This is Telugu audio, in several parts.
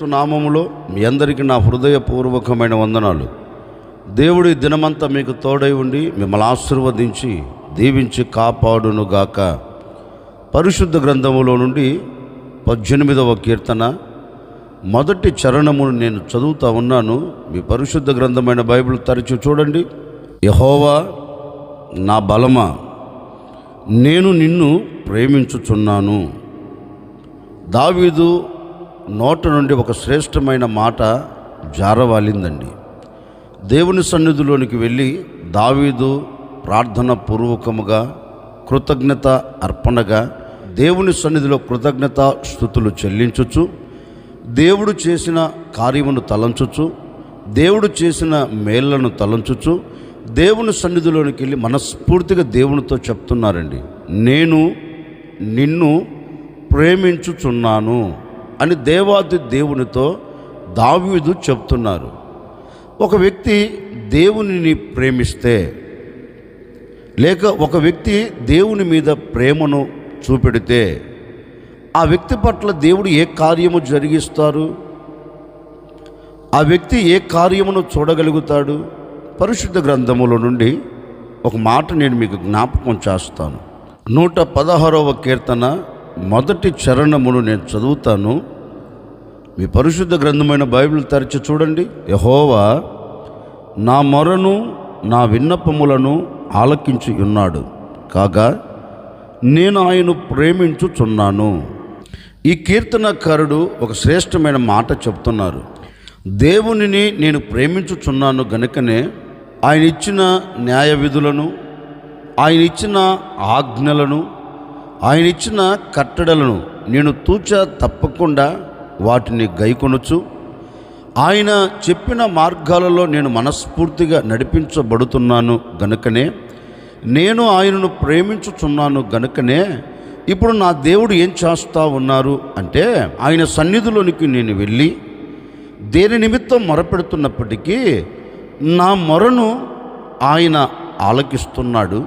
యేసుక్రీస్తు నామములో మీ అందరికీ నా హృదయపూర్వకమైన వందనాలు. దేవుడి దినమంతా మీకు తోడై ఉండి మిమ్మల్ని ఆశీర్వదించి దీవించి కాపాడునుగాక. పరిశుద్ధ గ్రంథములో నుండి పద్దెనిమిదవ కీర్తన. మొదటి చరణమును నేను చదువుతా ఉన్నాను. మీ పరిశుద్ధ గ్రంథమైన బైబిల్ తరచి చూడండి. యహోవా నా బలమా నేను నిన్ను ప్రేమించుచున్నాను. దావీదు నోట నుండి ఒక శ్రేష్టమైన మాట జారవాలిందండి. దేవుని సన్నిధిలోనికి వెళ్ళి దావీదు ప్రార్థన పూర్వకముగా కృతజ్ఞత అర్పణగా దేవుని సన్నిధిలో కృతజ్ఞత స్థుతులు చెల్లించవచ్చు దేవుడు చేసిన కార్యమును తలంచొచ్చు దేవుడు చేసిన మేళ్ళను తలంచొచ్చు దేవుని సన్నిధిలోనికి వెళ్ళి మనస్ఫూర్తిగా దేవునితో చెప్తున్నారండి. నేను నిన్ను ప్రేమించుచున్నాను. అని దేవాది దేవునితో దావీదు చెప్తున్నారు. ఒక వ్యక్తి దేవునిని ప్రేమిస్తే లేక ఒక వ్యక్తి దేవుని మీద ప్రేమను చూపెడితే ఆ వ్యక్తి పట్ల దేవుడు ఏ కార్యము జరిగిస్తారు? ఆ వ్యక్తి ఏ కార్యమును చూడగలుగుతాడు? పరిశుద్ధ గ్రంథముల నుండి ఒక మాట నేను మీకు జ్ఞాపకం చేస్తాను. నూట పదహారవ కీర్తన మొదటి చరణమును నేను చదువుతాను. మీ పరిశుద్ధ గ్రంథమైన బైబిల్ తెరచి చూడండి. యహోవా నా మొరను నా విన్నపములను ఆలకించి ఉన్నాడు. కాగా నేను ఆయన ప్రేమించుచున్నాను. ఈ కీర్తనకారుడు ఒక శ్రేష్టమైన మాట చెప్తున్నారు. దేవునిని నేను ప్రేమించుచున్నాను గనుకనే ఆయన ఇచ్చిన న్యాయ విధులను ఆయన ఇచ్చిన ఆజ్ఞలను ఆయన ఇచ్చిన కట్టడలను నేను తూచ తప్పకుండా వాటిని గైకొనొచ్చు ఆయన చెప్పిన మార్గాలలో నేను మనస్ఫూర్తిగా నడిపించబడుతున్నాను గనుకనే నేను ఆయనను ప్రేమించుచున్నాను గనుకనే ఇప్పుడు నా దేవుడు ఏం చేస్తా ఉన్నారు అంటే ఆయన సన్నిధిలోనికి నేను వెళ్ళి దేని నిమిత్తం మొరపెడుతున్నప్పటికీ నా మొరను ఆయన ఆలకిస్తున్నాడు.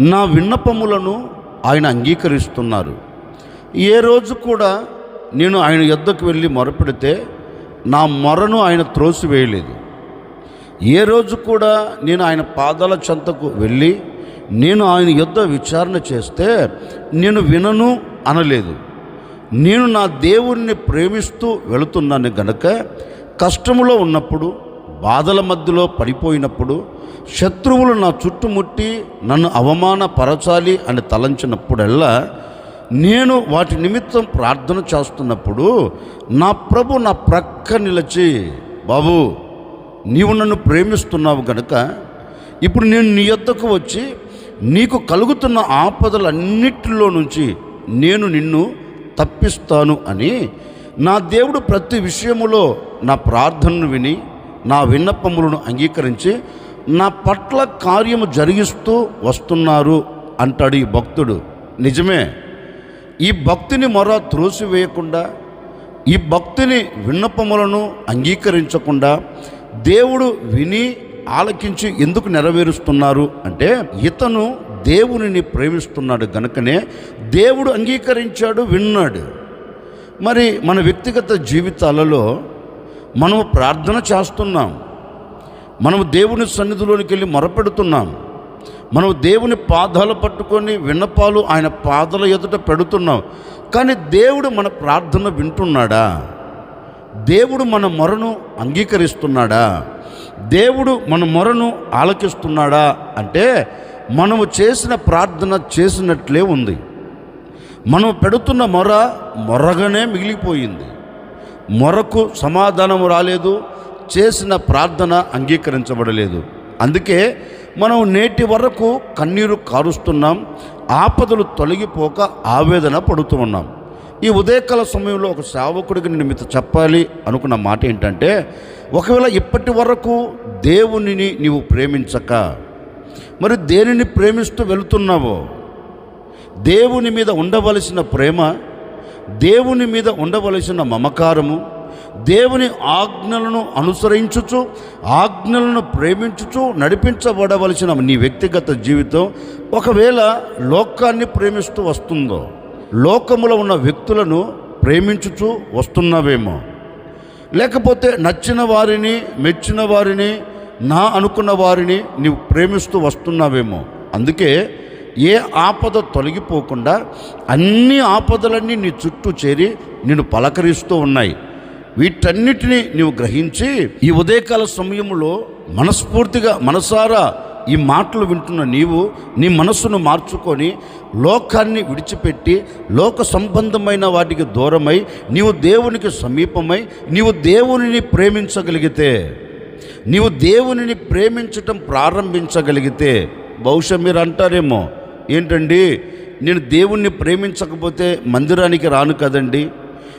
నా విన్నపములను ఆయన అంగీకరిస్తున్నారు. ఏ రోజు కూడా నేను ఆయన యుద్ధకు వెళ్ళి మొరపెడితే నా మొరను ఆయన త్రోసివేయలేదు. ఏ రోజు కూడా నేను ఆయన పాదాల చెంతకు వెళ్ళి నేను ఆయన యుద్ధ విచారణ చేస్తే నేను వినను అనలేదు. నేను నా దేవుణ్ణి ప్రేమిస్తూ వెళుతున్నాను గనక కష్టములో ఉన్నప్పుడు బాధల మధ్యలో పడిపోయినప్పుడు శత్రువులు నా చుట్టుముట్టి నన్ను అవమానపరచాలి అని తలంచినప్పుడల్లా నేను వాటి నిమిత్తం ప్రార్థన చేస్తున్నప్పుడు నా ప్రభు నా ప్రక్క నిలిచి బాబు నీవు నన్ను ప్రేమిస్తున్నావు గనుక ఇప్పుడు నేను నీ యొద్దకు వచ్చి నీకు కలుగుతున్న ఆపదలన్నిటిలో నుంచి నేను నిన్ను తప్పిస్తాను అని నా దేవుడు ప్రతి విషయములో నా ప్రార్థనను విని నా విన్నపములను అంగీకరించి నా పట్ల కార్యము జరిగిస్తూ వస్తున్నారు అంటాడు ఈ భక్తుడు. నిజమే. ఈ భక్తిని మరో త్రోసివేయకుండా ఈ భక్తిని విన్నపములను అంగీకరించకుండా దేవుడు విని ఆలకించి ఎందుకు నెరవేరుస్తున్నారు అంటే ఇతను దేవునిని ప్రేమిస్తున్నాడు గనుకనే దేవుడు అంగీకరించాడు విన్నాడు. మరి మన వ్యక్తిగత జీవితాలలో మనము ప్రార్థన చేస్తున్నాం. మనము దేవుని సన్నిధిలోనికి వెళ్ళి మొరపెడుతున్నాం. మనం దేవుని పాదాలు పట్టుకొని విన్నపాలు ఆయన పాదాల ఎదుట పెడుతున్నాం. కానీ దేవుడు మన ప్రార్థన వింటున్నాడా? దేవుడు మన మొరను అంగీకరిస్తున్నాడా? దేవుడు మన మొరను ఆలకిస్తున్నాడా? అంటే మనము చేసిన ప్రార్థన చేసినట్లే ఉంది. మనం పెడుతున్న మొర మొరగానే మిగిలిపోయింది. మొరకు సమాధానం రాలేదు చేసిన ప్రార్థన అంగీకరించబడలేదు. అందుకే మనం నేటి వరకు కన్నీరు కారుస్తున్నాం ఆపదలు తొలగిపోక ఆవేదన పడుతూ ఉన్నాం. ఈ ఉదయకాల సమయంలో ఒక సేవకుడికి నేను మీతో చెప్పాలి అనుకున్న మాట ఏంటంటే ఒకవేళ ఇప్పటి వరకు దేవునిని నీవు ప్రేమించక మరి దేనిని ప్రేమిస్తూ వెళుతున్నావో? దేవుని మీద ఉండవలసిన ప్రేమ దేవుని మీద ఉండవలసిన మమకారము దేవుని ఆజ్ఞలను అనుసరించుచు ఆజ్ఞలను ప్రేమించుచు నడిపించబడవలసిన నీ వ్యక్తిగత జీవితం ఒకవేళ లోకాన్ని ప్రేమిస్తూ వస్తుందో లోకములో ఉన్న వ్యక్తులను ప్రేమించుచు వస్తున్నావేమో. లేకపోతే నచ్చిన వారిని మెచ్చిన వారిని నా అనుకున్న వారిని నీవు ప్రేమిస్తూ వస్తున్నావేమో. అందుకే ఏ ఆపద తొలగిపోకుండా అన్ని ఆపదలన్నీ నీ చుట్టూ చేరి నిన్ను పలకరిస్తూ ఉన్నాయి. వీటన్నిటిని నీవు గ్రహించి ఈ ఉదయకాల సమయంలో మనస్ఫూర్తిగా మనసారా ఈ మాటలు వింటున్న నీవు నీ మనస్సును మార్చుకొని లోకాన్ని విడిచిపెట్టి లోక సంబంధమైన వాటికి దూరమై నీవు దేవునికి సమీపమై నీవు దేవునిని ప్రేమించగలిగితే నీవు దేవునిని ప్రేమించటం ప్రారంభించగలిగితే బహుశా మీరు అంటారేమో ఏంటండి? నేను దేవుణ్ణి ప్రేమించకపోతే మందిరానికి రాను కదండి?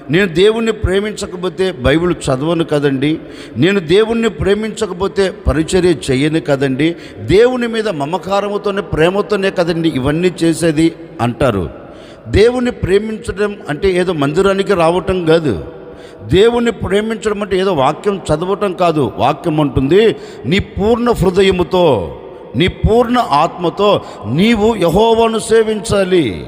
నేను దేవుణ్ణి ప్రేమించకపోతే బైబిల్ చదవను కదండి? నేను దేవుణ్ణి ప్రేమించకపోతే పరిచర్య చేయను కదండి? దేవుని మీద మమకారముతోనే ప్రేమతోనే కదండి ఇవన్నీ చేసేది అంటారు. దేవుణ్ణి ప్రేమించడం అంటే ఏదో మందిరానికి రావటం కాదు. దేవుణ్ణి ప్రేమించడం అంటే ఏదో వాక్యం చదవటం కాదు. వాక్యం అంటుంది నీ పూర్ణ హృదయముతో నీ పూర్ణ ఆత్మతో నీవు యహోవాను సేవించాలి.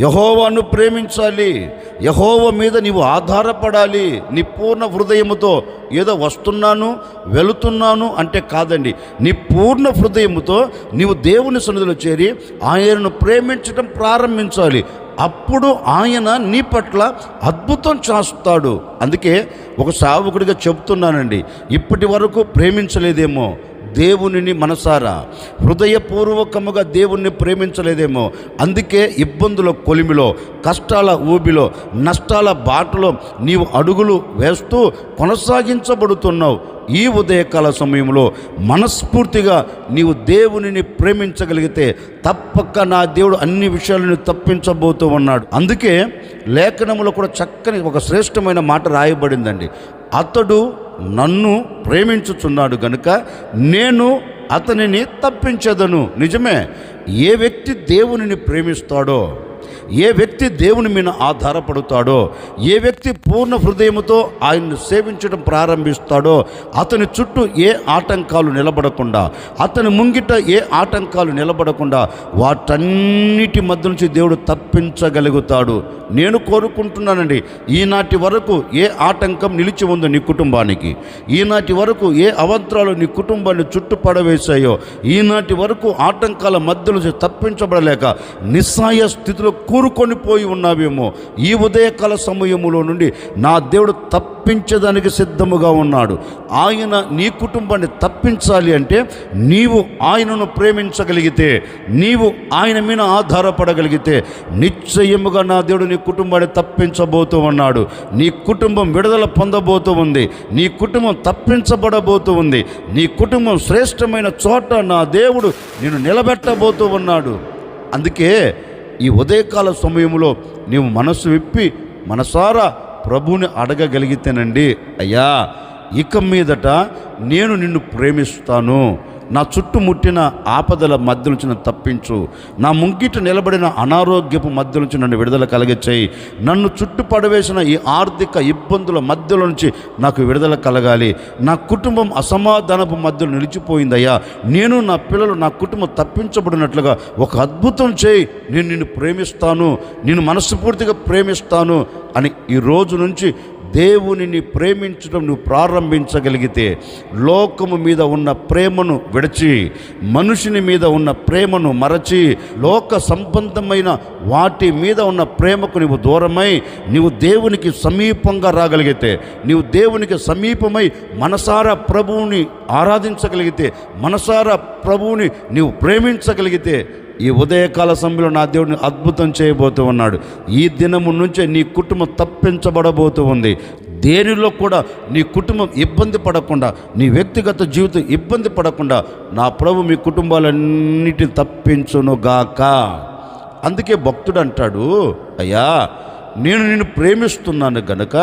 యహోవాను ప్రేమించాలి. యహోవ మీద నీవు ఆధారపడాలి. నీ పూర్ణ హృదయముతో ఏదో వస్తున్నాను వెళుతున్నాను అంటే కాదండి. నీ పూర్ణ హృదయముతో నీవు దేవుని సన్నిధిలో చేరి ఆయనను ప్రేమించడం ప్రారంభించాలి. అప్పుడు ఆయన నీ పట్ల అద్భుతం చేస్తాడు. అందుకే ఒక సావకుడిగా చెబుతున్నానండి. ఇప్పటి వరకు ప్రేమించలేదేమో. దేవునిని మనసారా? హృదయపూర్వకముగా దేవుణ్ణి ప్రేమించలేదేమో. అందుకే ఇబ్బందుల కొలిమిలో కష్టాల ఊబిలో నష్టాల బాటలో నీవు అడుగులు వేస్తూ కొనసాగించబడుతున్నావు. ఈ ఉదయకాల సమయంలో మనస్ఫూర్తిగా నీవు దేవునిని ప్రేమించగలిగితే తప్పక నా దేవుడు అన్ని విషయాలను తప్పించబోతూ ఉన్నాడు. అందుకే లేఖనములో కూడా చక్కని ఒక శ్రేష్టమైన మాట రాయబడిందండి. అతడు నన్ను ప్రేమించుచున్నాడు గనుక నేను అతనిని తప్పించదను. నిజమే ఏ వ్యక్తి దేవునిని ప్రేమిస్తాడో ఏ వ్యక్తి దేవుని మీద ఆధారపడతాడో ఏ వ్యక్తి పూర్ణ హృదయముతో ఆయన్ను సేవించడం ప్రారంభిస్తాడో అతని చుట్టూ ఏ ఆటంకాలు నిలబడకుండా అతని ముంగిట ఏ ఆటంకాలు నిలబడకుండా వాటన్నిటి మధ్య నుంచి దేవుడు తప్పించగలుగుతాడు. నేను కోరుకుంటున్నానండి ఈనాటి వరకు ఏ ఆటంకం నిలిచి ఉందో నీ కుటుంబానికి? ఈనాటి వరకు ఏ అవంతరాలు నీ కుటుంబాన్ని చుట్టుపడవేశాయో? ఈనాటి వరకు ఆటంకాల మధ్య నుంచి తప్పించబడలేక నిస్సాయ స్థితిలో కూరుకొని పోయి ఉన్నావేమో ఈ ఉదయకాల సమయములో నుండి నా దేవుడు తప్పించడానికి సిద్ధముగా ఉన్నాడు. ఆయన నీ కుటుంబాన్ని తప్పించాలి అంటే నీవు ఆయనను ప్రేమించగలిగితే నీవు ఆయన మీద ఆధారపడగలిగితే నిశ్చయముగా నా దేవుడు నీ కుటుంబాన్ని తప్పించబోతూ ఉన్నాడు. నీ కుటుంబం విడుదల పొందబోతూ ఉంది. నీ కుటుంబం తప్పించబడబోతూ ఉంది. నీ కుటుంబం శ్రేష్టమైన చోట నా దేవుడు నేను నిలబెట్టబోతూ ఉన్నాడు. అందుకే ఈ ఉదయకాల సమయంలో నీవు మనస్సు విప్పి మనసారా ప్రభువుని అడగగలిగితేనండి. అయ్యా ఇక మీదట నేను నిన్ను ప్రేమిస్తాను. నా చుట్టుముట్టిన ఆపదల మధ్య నుంచి నన్ను తప్పించు. నా ముంగిట నిలబడిన అనారోగ్యపు మధ్య నుంచి నన్ను విడుదల కలిగచేయి. నన్ను చుట్టుపడవేసిన ఈ ఆర్థిక ఇబ్బందుల మధ్యలో నుంచి నాకు విడుదల కలగాలి. నా కుటుంబం అసమాధానపు మధ్యలో నిలిచిపోయిందయ్యా. నేను నా పిల్లలు నా కుటుంబం తప్పించబడినట్లుగా ఒక అద్భుతం చేయి. నేను నిన్ను ప్రేమిస్తాను. నేను మనస్ఫూర్తిగా ప్రేమిస్తాను అని ఈ రోజు నుంచి దేవునిని ప్రేమించడం నువ్వు ప్రారంభించగలిగితే లోకము మీద ఉన్న ప్రేమను విడిచి మనుషుని మీద ఉన్న ప్రేమను మరచి లోక సంబంధమైన వాటి మీద ఉన్న ప్రేమకు నువ్వు దూరమై నీవు దేవునికి సమీపంగా రాగలిగితే నీవు దేవునికి సమీపమై మనసారా ప్రభువుని ఆరాధించగలిగితే మనసారా ప్రభువుని నీవు ప్రేమించగలిగితే ఈ ఉదయకాల సమయంలో నా దేవుడిని అద్భుతం చేయబోతూ ఉన్నాడు. ఈ దినము నుంచే నీ కుటుంబం తప్పించబడబోతూ ఉంది. దేనిలో కూడా నీ కుటుంబం ఇబ్బంది పడకుండా నీ వ్యక్తిగత జీవితం ఇబ్బంది పడకుండా నా ప్రభు మీ కుటుంబాలన్నిటిని తప్పించునుగాక అందుకే భక్తుడు అంటాడు అయ్యా నేను నిన్ను ప్రేమిస్తున్నాను గనుక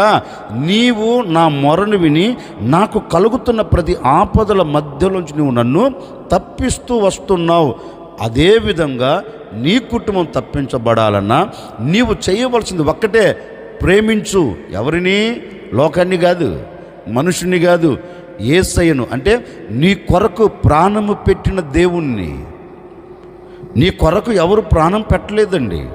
నీవు నా మొరను విని నాకు కలుగుతున్న ప్రతి ఆపదల మధ్యలోంచి నువ్వు నన్ను తప్పిస్తూ వస్తున్నావు. అదేవిధంగా నీ కుటుంబం తప్పించబడాలన్నా నీవు చేయవలసింది ఒక్కటే ప్రేమించు. ఎవరిని? లోకాన్ని కాదు మనుషుని కాదు ఏసయ్యను. అంటే నీ కొరకు ప్రాణము పెట్టిన దేవుణ్ణి. నీ కొరకు ఎవరు ప్రాణం పెట్టలేదండి.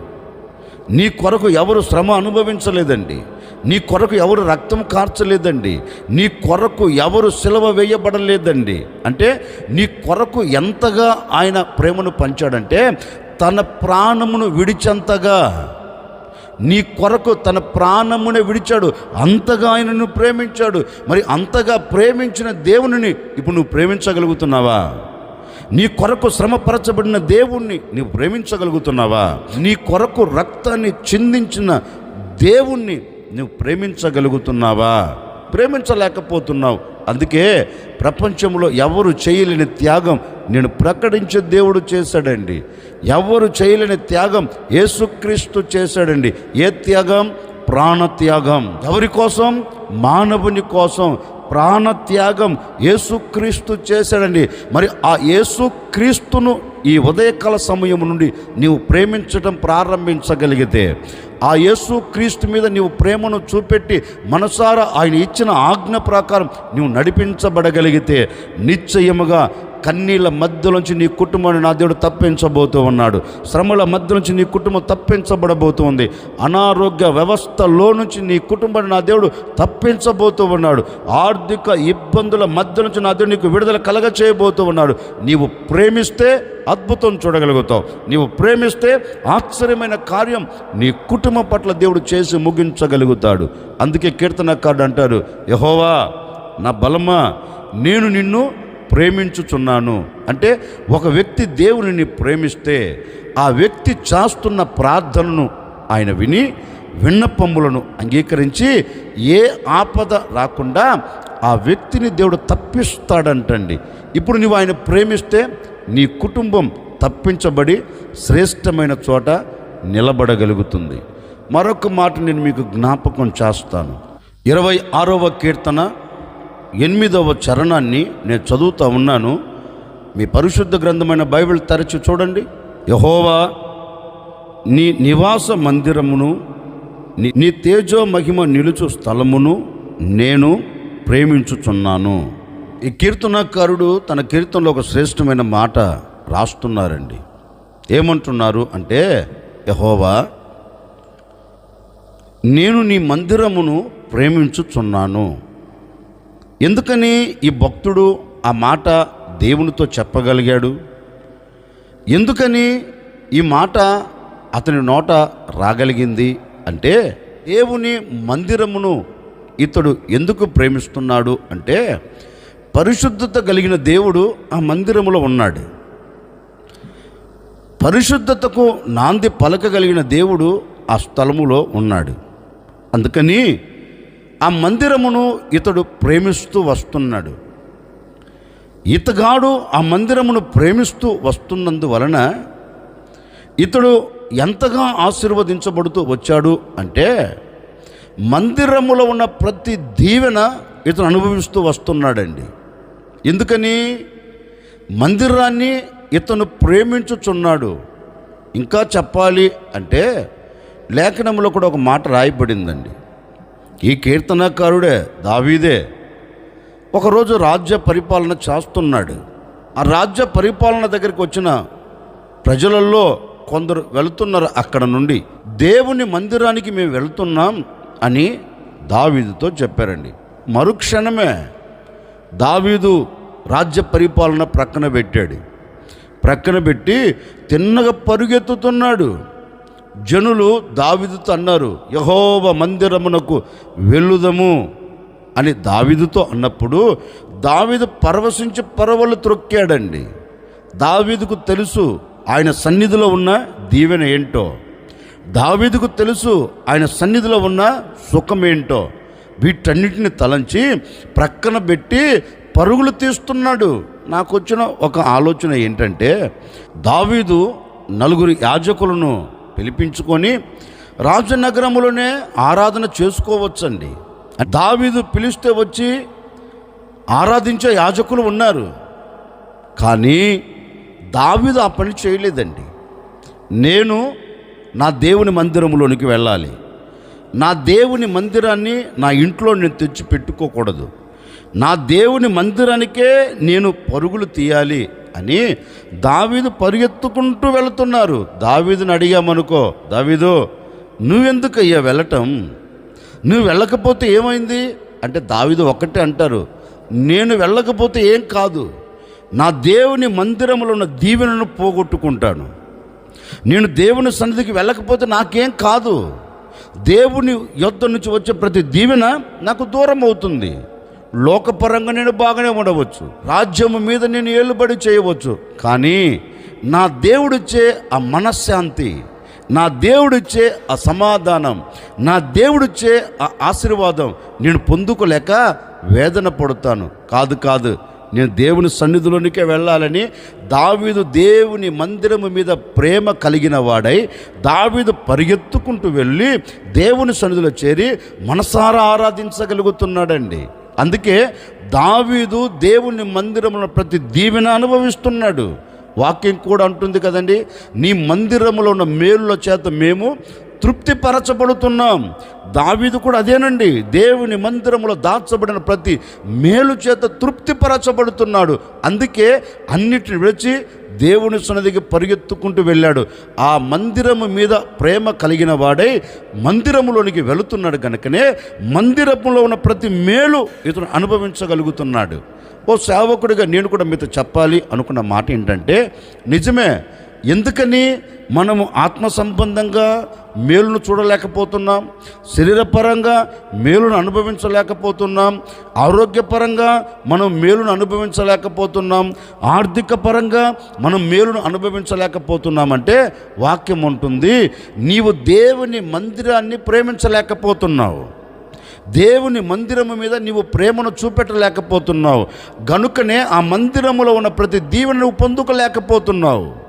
నీ కొరకు ఎవరు శ్రమ అనుభవించలేదండి. నీ కొరకు ఎవరు రక్తం కార్చలేదండి. నీ కొరకు ఎవరు సిలవ వేయబడలేదండి. అంటే నీ కొరకు ఎంతగా ఆయన ప్రేమను పంచాడంటే తన ప్రాణమును విడిచంతగా. నీ కొరకు తన ప్రాణమునే విడిచాడు. అంతగా ఆయనను ప్రేమించాడు. మరి అంతగా ప్రేమించిన దేవునిని ఇప్పుడు నువ్వు ప్రేమించగలుగుతున్నావా? నీ కొరకు శ్రమపరచబడిన దేవుణ్ణి నీవు ప్రేమించగలుగుతున్నావా? నీ కొరకు రక్తాన్ని చిందించిన దేవుణ్ణి నువ్వు ప్రేమించగలుగుతున్నావా? ప్రేమించలేకపోతున్నావు. అందుకే ప్రపంచంలో ఎవరు చేయలేని త్యాగం నేను ప్రకటించే దేవుడు చేశాడండి. ఎవరు చేయలేని త్యాగం యేసుక్రీస్తు చేశాడండి. ఏ త్యాగం? ప్రాణత్యాగం ఎవరి కోసం? మానవుని కోసం. ప్రాణత్యాగం యేసుక్రీస్తు చేశాడండి. మరి ఆ యేసుక్రీస్తును ఈ ఉదయకాల సమయం నుండి నీవు ప్రేమించటం ప్రారంభించగలిగితే ఆ యేసు క్రీస్తు మీద నీవు ప్రేమను చూపెట్టి మనసారా ఆయన ఇచ్చిన ఆజ్ఞ ప్రకారం నీవు నడిపించబడగలిగితే నిశ్చయముగా కన్నీళ్ళ మధ్యలోంచి నీ కుటుంబాన్ని నా దేవుడు తప్పించబోతూ ఉన్నాడు. శ్రమల మధ్య నుంచి నీ కుటుంబం తప్పించబడబోతుంది అనారోగ్య వ్యవస్థలో నుంచి నీ కుటుంబాన్ని నా దేవుడు తప్పించబోతూ ఉన్నాడు. ఆర్థిక ఇబ్బందుల మధ్య నుంచి నా దేవుడు నీకు విడుదల కలగ చేయబోతూ ఉన్నాడు. నీవు ప్రేమిస్తే అద్భుతం చూడగలుగుతావు. నీవు ప్రేమిస్తే ఆశ్చర్యమైన కార్యం నీ కుటుంబం పట్ల దేవుడు చేసి ముగించగలుగుతాడు. అందుకే కీర్తనకారుడు అంటారు యహోవా నా బలమా? నేను నిన్ను ప్రేమించుచున్నాను. అంటే ఒక వ్యక్తి దేవునిని ప్రేమిస్తే ఆ వ్యక్తి చేస్తున్న ప్రార్థనను ఆయన విని విన్నపములను అంగీకరించి ఏ ఆపద రాకుండా ఆ వ్యక్తిని దేవుడు తప్పిస్తాడంటండి. ఇప్పుడు నువ్వు ఆయన ప్రేమిస్తే నీ కుటుంబం తప్పించబడి శ్రేష్టమైన చోట నిలబడగలుగుతుంది. మరొక మాట నేను మీకు జ్ఞాపకం చేస్తాను. ఇరవై ఆరవ కీర్తన ఎనిమిదవ చరణాన్ని నేను చదువుతూ ఉన్నాను. మీ పరిశుద్ధ గ్రంథమైన బైబిల్ తెరచి చూడండి. యహోవా నీ నివాస మందిరమును నీ- నీ తేజో మహిమ నిలుచు స్థలమును నేను ప్రేమించుచున్నాను. ఈ కీర్తనకారుడు తన కీర్తనలో ఒక శ్రేష్టమైన మాట రాస్తున్నారండి. ఏమంటున్నారు అంటే యహోవా నేను నీ మందిరమును ప్రేమించుచున్నాను. ఎందుకని ఈ భక్తుడు ఆ మాట దేవునితో చెప్పగలిగాడు? ఎందుకని ఈ మాట అతని నోట రాగలిగింది? అంటే దేవుని మందిరమును ఇతడు ఎందుకు ప్రేమిస్తున్నాడు? అంటే పరిశుద్ధత కలిగిన దేవుడు ఆ మందిరములో ఉన్నాడు. పరిశుద్ధతకు నాంది పలకగలిగిన దేవుడు ఆ స్థలములో ఉన్నాడు. అందుకని ఆ మందిరమును ఇతడు ప్రేమిస్తూ వస్తున్నాడు. ఇతగాడు ఆ మందిరమును ప్రేమిస్తూ వస్తున్నందువలన ఇతడు ఎంతగా ఆశీర్వదించబడుతూ వచ్చాడు అంటే మందిరములో ఉన్న ప్రతి దీవెన ఇతను అనుభవిస్తూ వస్తున్నాడండి. ఎందుకని? మందిరాన్ని ఇతను ప్రేమించుచున్నాడు. ఇంకా చెప్పాలి అంటే లేఖనంలో కూడా ఒక మాట రాయబడిందండి. ఈ కీర్తనకారుడే దావీదే. ఒకరోజు రాజ్య పరిపాలన చేస్తున్నాడు. ఆ రాజ్య పరిపాలన దగ్గరికి వచ్చిన ప్రజలలో కొందరు వెళుతున్నారు అక్కడ నుండి. దేవుని మందిరానికి మేము వెళుతున్నాం అని దావీదుతో చెప్పారండి. మరుక్షణమే దావీదు రాజ్య పరిపాలన ప్రక్కన పెట్టాడు. ప్రక్కన పెట్టి తిన్నగా పరుగెత్తుతున్నాడు. జనులు దావిదుతో అన్నారు యహోవ మందిరమునకు వెళ్ళుదము అని దావిదుతో అన్నప్పుడు దావిదు పరవశించి పరవలు త్రొక్కాడండి. దావీదుకు తెలుసు ఆయన సన్నిధిలో ఉన్న దీవెన ఏంటో. దావీదుకు తెలుసు ఆయన సన్నిధిలో ఉన్న సుఖం ఏంటో. వీటన్నిటిని తలంచి ప్రక్కన పెట్టి పరుగులు తీస్తున్నాడు. నాకు వచ్చిన ఒక ఆలోచన ఏంటంటే దావీదు నలుగురు యాజకులను పిలిపించుకొని రాజనగరములోనే ఆరాధన చేసుకోవచ్చండి. దావీదు పిలిస్తే వచ్చి ఆరాధించే యాజకులు ఉన్నారు. కానీ దావీదు ఆ పని చేయలేదండి. నేను నా దేవుని మందిరంలోనికి వెళ్ళాలి. నా దేవుని మందిరాన్ని నా ఇంట్లో నేను తెచ్చి పెట్టుకోకూడదు నా దేవుని మందిరానికే నేను పరుగులు తీయాలి. అని దావీదు పరిగెత్తుకుంటూ వెళుతున్నారు. దావీదుని అడిగామనుకో దావీదు నువ్వెందుకయ్యా వెళ్ళటం? నువ్వు వెళ్ళకపోతే ఏమైంది? అంటే దావీదు ఒక్కటే అంటారు నేను వెళ్ళకపోతే ఏం కాదు. నా దేవుని మందిరంలో ఉన్న దీవెనను పోగొట్టుకుంటాను. నేను దేవుని సన్నిధికి వెళ్ళకపోతే నాకేం కాదు. దేవుని యొద్ద నుంచి వచ్చే ప్రతి దీవెన నాకు దూరం అవుతుంది లోకపరంగా నేను బాగానే ఉండవచ్చు. రాజ్యము మీద నేను ఏలుబడి చేయవచ్చు. కానీ నా దేవుడిచ్చే ఆ మనశ్శాంతి నా దేవుడిచ్చే ఆ సమాధానం నా దేవుడిచ్చే ఆ ఆశీర్వాదం నేను పొందుకోలేక వేదన పడుతాను. కాదు కాదు. నేను దేవుని సన్నిధిలోనికే వెళ్ళాలని దావీదు దేవుని మందిరము మీద ప్రేమ కలిగిన వాడై దావీదు పరిగెత్తుకుంటూ వెళ్ళి దేవుని సన్నిధిలో చేరి మనసారా ఆరాధించగలుగుతున్నాడండి. అందుకే దావీదు దేవుని మందిరంలో ప్రతి దీవెన అనుభవిస్తున్నాడు. వాక్యం కూడా అంటుంది కదండి నీ మందిరములో ఉన్న మేలుల చేత మేము తృప్తిపరచబడుతున్నాం. దావీదు కూడా అదేనండి. దేవుని మందిరంలో దాచబడిన ప్రతి మేలు చేత తృప్తిపరచబడుతున్నాడు. అందుకే అన్నిటిని విడిచి దేవుని సన్నదికి పరిగెత్తుకుంటూ వెళ్ళాడు. ఆ మందిరము మీద ప్రేమ కలిగిన వాడై మందిరములోనికి వెళుతున్నాడు కనుకనే మందిరములో ఉన్న ప్రతి మేలు ఇతను అనుభవించగలుగుతున్నాడు. ఓ సేవకుడిగా నేను కూడా మీతో చెప్పాలి అనుకున్న మాట ఏంటంటే నిజమే ఎందుకని మనము ఆత్మ సంబంధంగా మేలును చూడలేకపోతున్నాం శరీరపరంగా మేలును అనుభవించలేకపోతున్నాం ఆరోగ్యపరంగా మనం మేలును అనుభవించలేకపోతున్నాం ఆర్థిక పరంగా మనం మేలును అనుభవించలేకపోతున్నామంటే వాక్యం ఉంటుంది నీవు దేవుని మందిరాన్ని ప్రేమించలేకపోతున్నావు. దేవుని మందిరము మీద నీవు ప్రేమను చూపెట్టలేకపోతున్నావు. గనుకనే ఆ మందిరములో ఉన్న ప్రతి దీవెన నువ్వు పొందుకోలేకపోతున్నావు.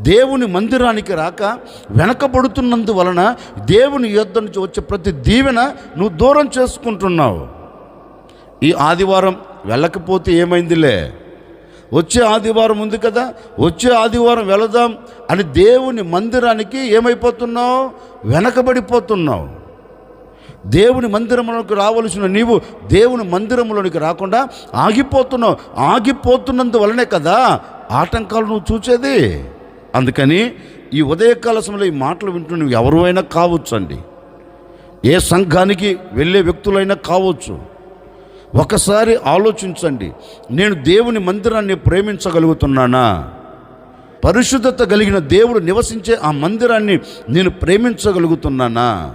దేవుని మందిరానికి రాక వెనకబడుతున్నందువలన దేవుని యొద్ద నుంచి వచ్చే ప్రతి దీవెన నువ్వు దూరం చేసుకుంటున్నావు. ఈ ఆదివారం వెళ్ళకపోతే ఏమైందిలే? వచ్చే ఆదివారం ఉంది కదా వచ్చే ఆదివారం వెళదాం అని దేవుని మందిరానికి ఏమైపోతున్నావు? వెనకబడిపోతున్నావు. దేవుని మందిరంలోకి రావలసిన నీవు దేవుని మందిరంలోనికి రాకుండా ఆగిపోతున్నావు. ఆగిపోతున్నందు వలనే కదా ఆటంకాలు నువ్వు చూసేది. అందుకని ఈ ఉదయకాల సమయంలో ఈ మాటలు వింటూ నువ్వు ఎవరు అయినా కావచ్చు అండి ఏ సంఘానికి వెళ్ళే వ్యక్తులైనా కావచ్చు. ఒకసారి ఆలోచించండి. నేను దేవుని మందిరాన్ని ప్రేమించగలుగుతున్నానా? పరిశుద్ధత కలిగిన దేవుడు నివసించే ఆ మందిరాన్ని నేను ప్రేమించగలుగుతున్నానా?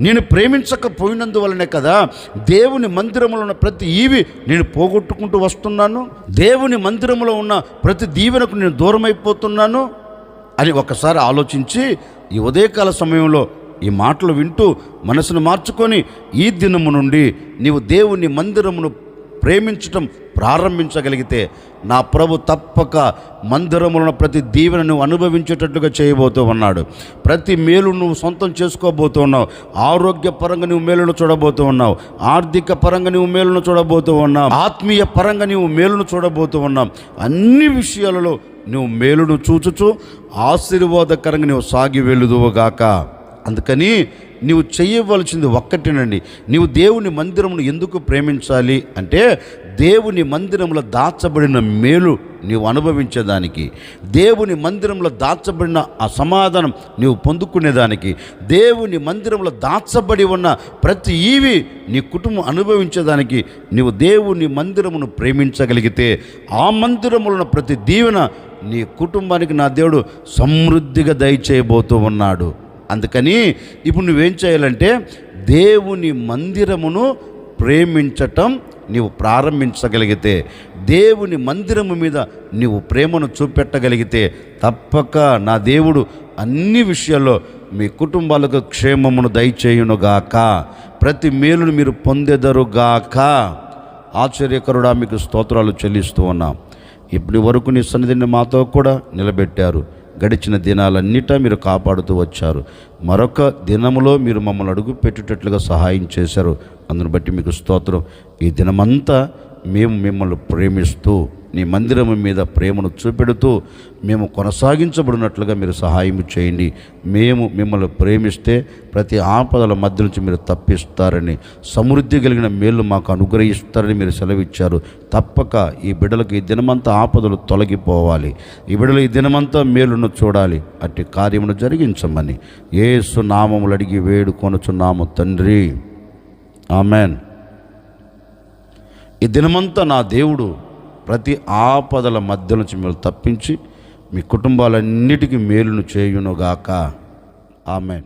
నేను ప్రేమించకపోయినందువలనే కదా దేవుని మందిరంలో ఉన్న ప్రతి ఈవి నేను పోగొట్టుకుంటూ వస్తున్నాను? దేవుని మందిరంలో ఉన్న ప్రతి దీవెనకు నేను దూరమైపోతున్నాను? అని ఒకసారి ఆలోచించి ఈ ఉదయకాల సమయంలో ఈ మాటలు వింటూ మనసును మార్చుకొని ఈ దినము నుండి నీవు దేవుని మందిరమును ప్రేమించటం ప్రారంభించగలిగితే నా ప్రభు తప్పక మందిరములను ప్రతి దీవెన నువ్వు అనుభవించేటట్లుగా చేయబోతూ ఉన్నాడు. ప్రతి మేలు నువ్వు సొంతం చేసుకోబోతూ ఉన్నావు. ఆరోగ్యపరంగా నువ్వు మేలును చూడబోతూ ఉన్నావు. ఆర్థిక పరంగా నువ్వు మేలును చూడబోతూ ఉన్నావు. ఆత్మీయ పరంగా నువ్వు మేలును చూడబోతూ ఉన్నావు. అన్ని విషయాలలో నువ్వు మేలును చూచుచు ఆశీర్వాదకరంగా నువ్వు సాగి వెళ్ళుదువుగాక అందుకని నీవు చేయవలసింది ఒక్కటేనండి. నీవు దేవుని మందిరమును ఎందుకు ప్రేమించాలి? అంటే దేవుని మందిరంలో దాచబడిన మేలు నీవు అనుభవించేదానికి దేవుని మందిరంలో దాచబడిన ఆ సమాధానం నీవు పొందుకునేదానికి దేవుని మందిరంలో దాచబడి ఉన్న ప్రతి ఈవి నీ కుటుంబం అనుభవించేదానికి నీవు దేవుని మందిరమును ప్రేమించగలిగితే ఆ మందిరములో ఉన్న ప్రతి దీవెన నీ కుటుంబానికి నా దేవుడు సమృద్ధిగా దయచేయబోతూ ఉన్నాడు. అందుకని ఇప్పుడు నువ్వేం చేయాలంటే దేవుని మందిరమును ప్రేమించటం నీవు ప్రారంభించగలిగితే దేవుని మందిరము మీద నీవు ప్రేమను చూపెట్టగలిగితే తప్పక నా దేవుడు అన్ని విషయాల్లో మీ కుటుంబాలకు క్షేమమును దయచేయునుగాక. ప్రతి మేలును మీరు పొందెదరుగాక. ఆశ్చర్యకరుడా మీకు స్తోత్రాలు చెల్లిస్తూ ఉన్నాం. ఇప్పటి వరకు నీ సన్నిధిని మాతో కూడా నిలబెట్టారు. గడిచిన దినాలన్నిటా మీరు కాపాడుతూ వచ్చారు. మరొక దినములో మీరు మమ్మల్ని అడుగు పెట్టేటట్లుగా సహాయం చేశారు. అందును బట్టి మీకు స్తోత్రం. ఈ దినమంతా మేము మిమ్మల్ని ప్రేమిస్తూ నీ మందిరం మీద ప్రేమను చూపెడుతూ మేము కొనసాగించబడినట్లుగా మీరు సహాయం చేయండి. మేము మిమ్మల్ని ప్రేమిస్తే ప్రతి ఆపదల మధ్య నుంచి మీరు తప్పిస్తారని సమృద్ధి కలిగిన మేలు మాకు అనుగ్రహిస్తారని మీరు సెలవిచ్చారు. తప్పక ఈ బిడ్డలకు ఈ దినమంతా ఆపదలు తొలగిపోవాలి. ఈ బిడ్డలు ఈ దినమంతా మేలును చూడాలి. అట్టి కార్యమును జరిగించమని ఏసు నామములు అడిగి వేడుకొనుచున్నాము తండ్రి. ఆమెన్. ఈ దినమంతా నా దేవుడు ప్రతి ఆపదల మధ్య నుంచి మిమ్మల్ని తప్పించి మీ కుటుంబాలన్నిటికీ మేలును చేయునుగాక. ఆమెన్.